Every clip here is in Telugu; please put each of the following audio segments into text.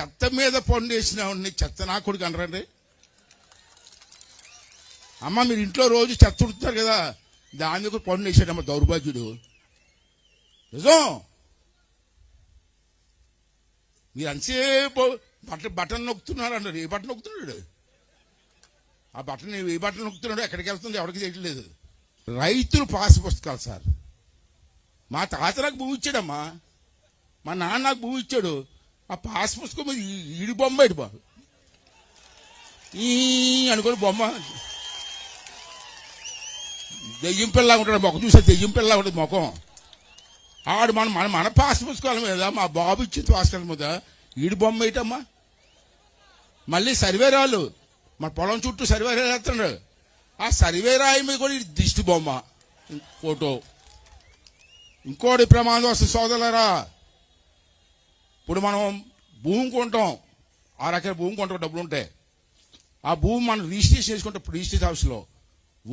చెత్త మీద పండు వేసిన వాడిని చెత్త నా కొడుకు అనరండి. అమ్మ మీరు ఇంట్లో రోజు చెత్త ఉడుతున్నారు కదా దాని మీద కూడా పండు వేసాడమ్మ దౌర్భాగ్యుడు. నిజం? మీరు అంతసేపు బట్ట బటన్ నొక్కుతున్నారు అన్నారు ఏ బటన్ నొక్కుతున్నాడు? ఆ బటన్ ఏ బటన్ నొక్కుతున్నాడు ఎక్కడికి వెళ్తుంది ఎవరికి తెలియట్లేదు. రైతులు పాస్ పుస్తకాలు సార్. మా తాత నాకు భూమి ఇచ్చాడమ్మా. మా నాన్న నాకు భూమి ఇచ్చాడు. ఆ పాస్ పుస్తకం మీద ఈడి బొమ్మ ఇటు బాబు. ఈ అనుకోని బొమ్మ. దెయ్యం పిల్ల ఉంటాడు మొక్క చూసే దెయ్యం పిల్ల ఉంటుంది ముఖం. ఆడు మన మన మన పాస్ పుస్తకాల మీద మా బాబు ఇచ్చిన పుస్తకాల మీద. ఈడి బొమ్మ ఏంటమ్మా? మళ్ళీ సర్వేరాలు మన పొలం చుట్టూ సర్వేరాలు వేస్తున్నాడు. ఆ సర్వేరాయి మీద కూడా దిష్టి బొమ్మ. ఫోటో. ఇంకోటి ప్రమాదం వస్తుంది సోదరులరా. ఇప్పుడు మనం భూమి కొంటాం. ఆ రకాల భూమి కొంటాం డబ్బులు ఉంటాయి ఆ భూమి మనం రిజిస్ట్రేషన్ చేసుకుంటాం ఇప్పుడు రిజిస్ట్రేషన్ ఆఫీస్లో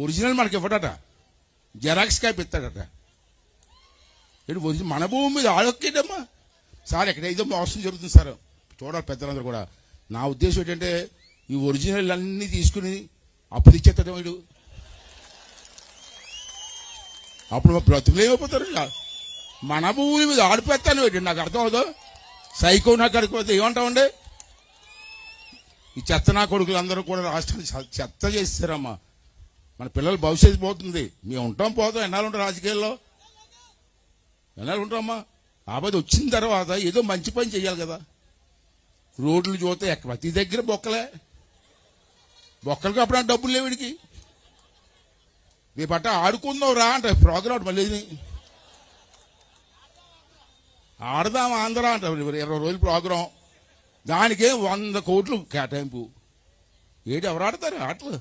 ఒరిజినల్ మనకి ఇవ్వడట. జెరాక్స్ కాపీ ఇస్తాడట. ఇటు ఒరిజినల్? మన భూమి మీద ఆడొక్కేటమ్మా. సార్ ఎక్కడైతే మోసం జరుగుతుంది సార్ చూడాలి పెద్దలందరూ కూడా. నా ఉద్దేశం ఏంటంటే ఈ ఒరిజినల్ అన్నీ తీసుకుని అప్పు ఇచ్చేస్తాడు వీడు. అప్పుడు మా బ్రతుకులు ఏమైపోతారు మన భూమి మీద ఆడిపోతాను వీడు. నాకు అర్థం అవుదో? సైకో నాకు అడిగిపోతే ఏమంటామండి ఈ చెత్త నా కొడుకులు అందరూ కూడా రాష్ట్రాన్ని చెత్త చేస్తారమ్మా. మన పిల్లల భవిష్యత్తు పోతుంది. మేము ఉంటాం పోతాం. ఎన్నాళ్ళు ఉంటాం రాజకీయాల్లో? ఎన్నాళ్ళు ఉంటామమ్మా ఆపద వచ్చిన తర్వాత ఏదో మంచి పని చేయాలి కదా. రోడ్లు చూస్తే ఎక్క- ప్రతి దగ్గర బొక్కలే. బొక్కలకి అప్పుడు డబ్బులు లేవు వీడికి. రేపట్ట ఆడుకుందాం రా అంటే ప్రోగ్రామ్ మళ్ళీ ఆడదాం ఆంధ్ర అంట. ఇరవై రోజులు ప్రోగ్రాం. దానికే వంద కోట్లు కేటాయింపు. ఏడు ఎవరు ఆడతారు? ఆటలు.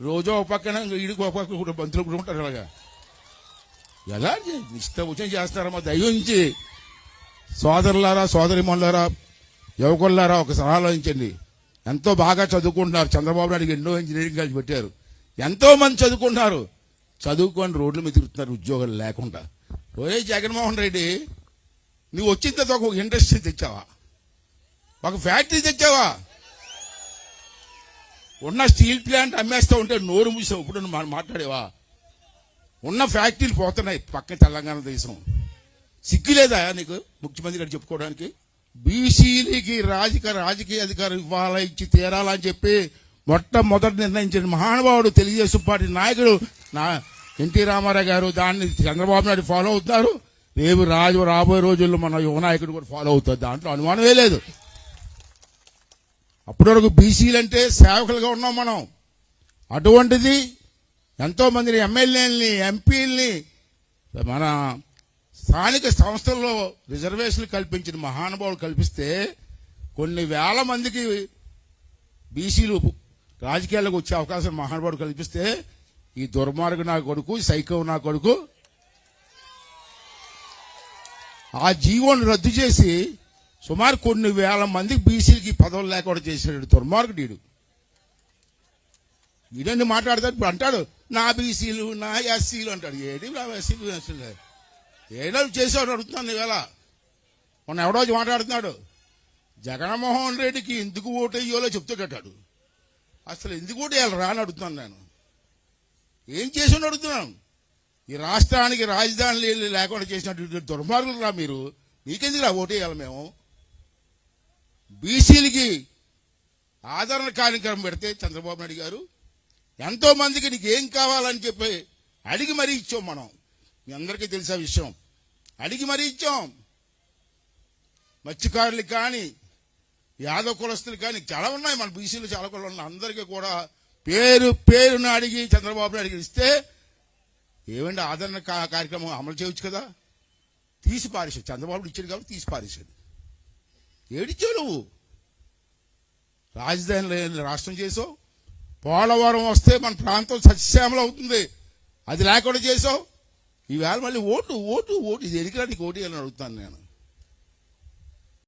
రోజు ఒక పక్కన ఈడికి ఒక పక్కన కూడా బంతులు కూడా ఉంటారు అలాగా ఎలా ఇష్టం వచ్చిన చేస్తారమ్మా దయించి. సోదరులారా సోదరిమణులారా యువకులారా ఒకసారి ఆలోచించండి. ఎంతో బాగా చదువుకుంటున్నారు. చంద్రబాబు నాయుడు ఎన్నో ఇంజనీరింగ్ కాలేజ్ పెట్టారు. ఎంతో మంది చదువుకుంటున్నారు. చదువుకొని రోడ్ల మీద తిరుగుతున్నారు ఉద్యోగాలు లేకుండా. ఓరే జగన్మోహన్ రెడ్డి నువ్వు వచ్చిన తర్వాత ఒక ఇండస్ట్రీ తెచ్చావా? ఒక ఫ్యాక్టరీ తెచ్చావా? ఉన్న స్టీల్ ప్లాంట్ అమ్మేస్తా ఉంటే నోరు మూసావు ఇప్పుడు మా- మాట్లాడేవా? ఉన్న ఫ్యాక్టరీలు పోతున్నాయి పక్క తెలంగాణ దేశం. సిగ్గులేదా నీకు ముఖ్యమంత్రి గారు చెప్పుకోవడానికి? బీసీలకి రాజకీయ రాజకీయ అధికారం ఇవ్వాలా ఇచ్చి తీరాలని చెప్పి మొట్టమొదటి నిర్ణయించిన మహానుభావుడు తెలుగుదేశం పార్టీ నాయకుడు నా ఎన్టీ రామారావు గారు దాన్ని చంద్రబాబు నాయుడు ఫాలో అవుతున్నారు రేపు రాజు రాబోయే రోజుల్లో మన యువనాయకుడు కూడా ఫాలో అవుతారు దాంట్లో అనుమానమే లేదు. అప్పటి వరకు బీసీలు అంటే సేవకులుగా ఉన్నాం మనం. అటువంటిది ఎంతో మందిని ఎమ్మెల్యేలని ఎంపీలని మన స్థానిక సంస్థల్లో రిజర్వేషన్లు కల్పించిన మహానుభావులు కల్పిస్తే కొన్ని వేల మందికి బీసీలు రాజకీయాలకు వచ్చే అవకాశం మహానుభావుడు కల్పిస్తే ఈ దుర్మార్గు నా కొడుకు సైకం నా కొడుకు. ఆ జీవోను రద్దు చేసి సుమారు కొన్ని వేల మందికి బీసీలకి పదవులు లేకుండా చేసినాడు దుర్మార్గుడు ఈడన్ని వీడన్ని మాట్లాడతాడు? ఇప్పుడు అంటాడు నా బీసీలు నా ఎస్సీలు అంటాడు. ఏడి నా ఎస్సీలు ఎస్సీలు? ఏడో చేసేవాడు అడుగుతున్నాను ఇవాళ మొన్న ఎవడో మాట్లాడుతున్నాడు జగన్మోహన్ రెడ్డికి ఎందుకు ఓటు వేయాలో చెప్తాడటాడు అసలు. ఎందుకు ఓటు వేయాలి రా అని అడుగుతున్నాను నేను. ఏం చేసి అడుగుతున్నాను. ఈ రాష్ట్రానికి రాజధాని లేకుండా చేసినటువంటి దుర్మార్గులు రా మీరు. నీకెందుకు రా ఓటు వేయాలి మేము? బీసీలకి ఆదరణ కార్యక్రమం పెడితే చంద్రబాబు నాయుడు గారు ఎంతో మందికి నీకు ఏం కావాలని చెప్పి అడిగి మరీ ఇచ్చాం మనం. మీ అందరికీ తెలిసే విషయం? అడిగి మరీ ఇచ్చాం. మత్స్యకారులకు కానీ యాదవ కులస్తులు కానీ చాలా ఉన్నాయి మన బీసీలు చాలా కులం ఉన్నాయి. అందరికీ కూడా పేరు పేరును అడిగి చంద్రబాబు అడిగి ఇస్తే ఏమండి ఆదరణ కార్యక్రమం అమలు చేయొచ్చు కదా? తీసి పారేసాడు చంద్రబాబు ఇచ్చాడు కాబట్టి తీసి పారేసాడు ఏడిచ్చావు నువ్వు? రాజధాని లేని రాష్ట్రం చేసావు? పోలవరం వస్తే మన ప్రాంతం సస్యశ్యామలం అవుతుంది. అది లేకుండా చేసావు? ఈవేళ మళ్ళీ ఓటు ఓటు ఓటు. ఇది ఎదిగిరా నీకు ఓటు అడుగుతాను నేను.